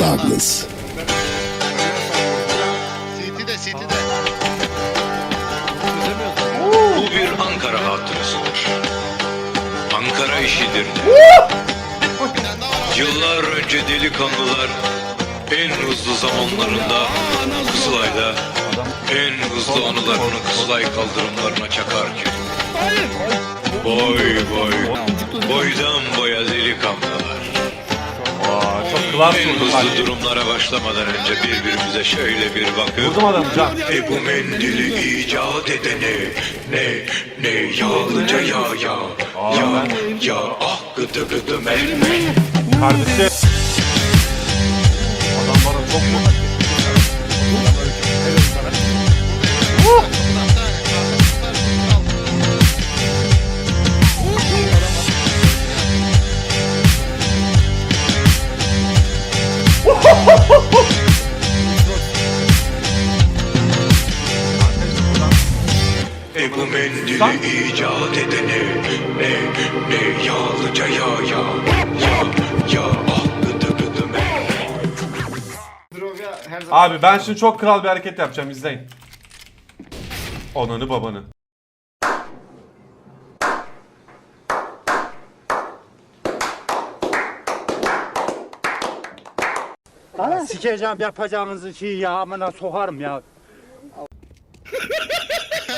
Douglas. CT'de CT'de. Bu bir Ankara hatırasıdır. Ankara işidir. Yıllar önce delikanlılar en hızlı zamanlarında Kızılay'da en hızlı anılarını Kızılay kaldırımlarına çakarken. Boy boy, boydan boya delikanlılar. Aa, çok klas vurdum hızlı ben. durumlara başlamadan önce birbirimize şöyle bir bakıp Vurdum adamı can. E bu mendili icat edene ne ne yağlıca ya ya ya ya ah gıdı gıdı mermer. Kardeşim. Bu mendili icat edene ne ne yağlıca ya ya ya ya. Abi ben şimdi çok kral bir hareket yapacağım izleyin. Ananı babanı. Sikeceğim yapacağınızı şeyi ya amına sokarım ya.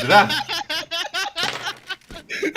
Diren.